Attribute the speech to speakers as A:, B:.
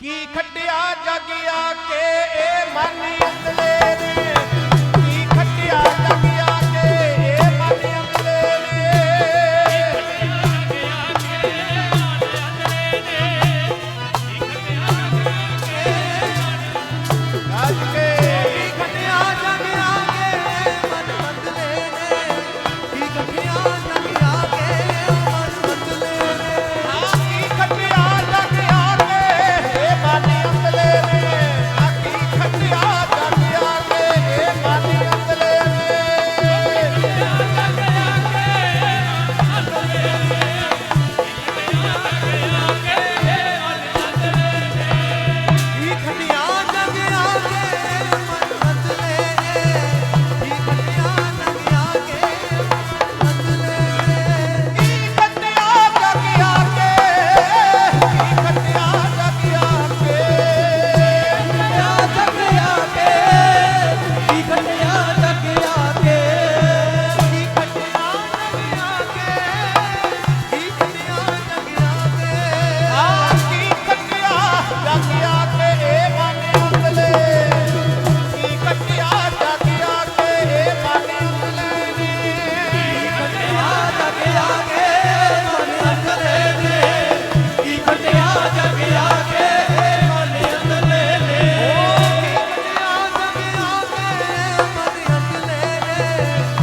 A: ਕੀ ਖੱਟਿਆ ਜਾਗਿਆ ਕੇ ਇਹ ਮਨ ਅੰਦਲੇ ਨੇ ਕੀ ਖੱਟਿਆ ਜਾਗਿਆ ਕੇ ਇਹ ਮਨ ਅੰਦਲੇ ਨੇ
B: ਕੀ ਖੱਟਿਆ ਜਾਗਿਆ ਕੇ ਮਨ ਅੰਦਲੇ ਨੇ ਕੀ ਖੱਟਿਆ ਜਾਗਿਆ
A: ਕੇ ਮਨ ਅੰਦਲੇ ਨੇ
B: yeah.